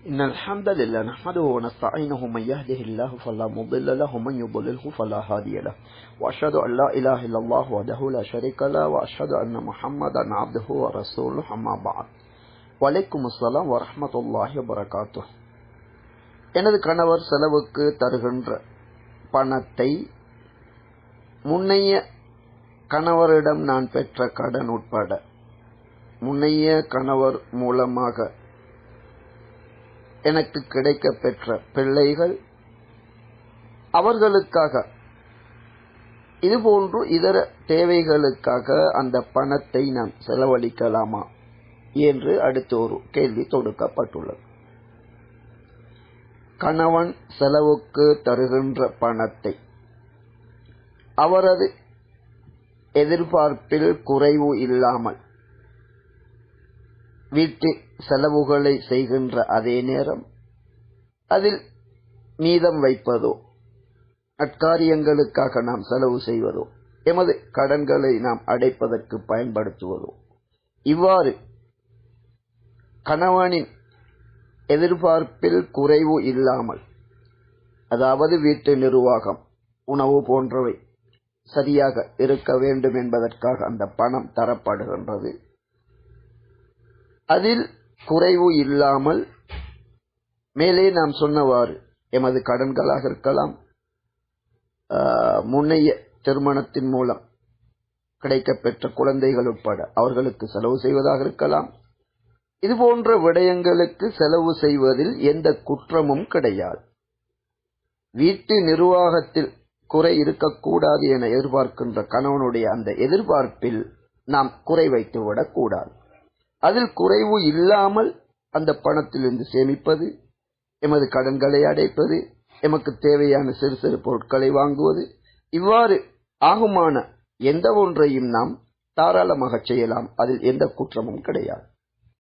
إن الحمد لله نحمده ونستعينه من يهده الله فلا مضل له ومن يضلله فلا هادي له وأشهد أن لا إله إلا الله وحده لا شريك له وأشهد أن محمدا عبده ورسوله أما بعد வலைக்கும் அஸ்லாம் வரமத்துல்லாஹி வரகாத்து எனது கணவர் செலவுக்கு தருகின்ற பணத்தை முன்னைய கணவரிடம் நான் பெற்ற கடன் உட்பட முன்னைய கணவர் மூலமாக எனக்கு கிடைக்க பெற்ற பிள்ளைகள் அவர்களுக்காக. இதுபோன்று இதர தேவைகளுக்காக அந்த பணத்தை நாம் செலவழிக்கலாமா என்று அடுத்து ஒரு கேள்வி தொடுக்கப்பட்டுள்ளது. கணவன் செலவுக்கு தருகின்ற பணத்தை அவரது எதிர்பார்ப்பில் குறைவு இல்லாமல் வீட்டு செலவுகளை செய்கின்ற அதே நேரம் அதில் மீதம் வைப்பதோ அக்காரியங்களுக்காக நாம் செலவு செய்வதோ எமது கடன்களை நாம் அடைப்பதற்கு பயன்படுத்துவதோ இவ்வாறு கணவனின் எதிர்பார்ப்பில் குறைவு இல்லாமல் அதாவது வீட்டு நிர்வாகம் உணவு போன்றவை சரியாக இருக்க வேண்டும் என்பதற்காக அந்த பணம் தரப்படுகின்றது. அதில் குறைவு இல்லாமல் மேலே நாம் சொன்னவாறு எமது கடன்களாக இருக்கலாம். முன்னைய திருமணத்தின் மூலம் கிடைக்கப்பெற்ற குழந்தைகள் உட்பட அவர்களுக்கு செலவு செய்வதாக இருக்கலாம். இது போன்ற விடயங்களுக்கு செலவு செய்வதில் எந்த குற்றமும் கிடையாது. வீட்டு நிர்வாகத்தில் குறை இருக்கக்கூடாது என எதிர்பார்க்கின்ற கணவனுடைய அந்த எதிர்பார்ப்பில் நாம் குறை வைத்து விடக்கூடாது அதில் குறைவு இல்லாமல் அந்த பணத்திலிருந்து சேமிப்பது எமது கடன்களை அடைப்பது எமக்கு தேவையான சிறு சிறு பொருட்களை வாங்குவது இவ்வாறு ஆகுமான எந்த ஒன்றையும் நாம் தாராளமாக செய்யலாம். அதில் எந்த குற்றமும் கிடையாது.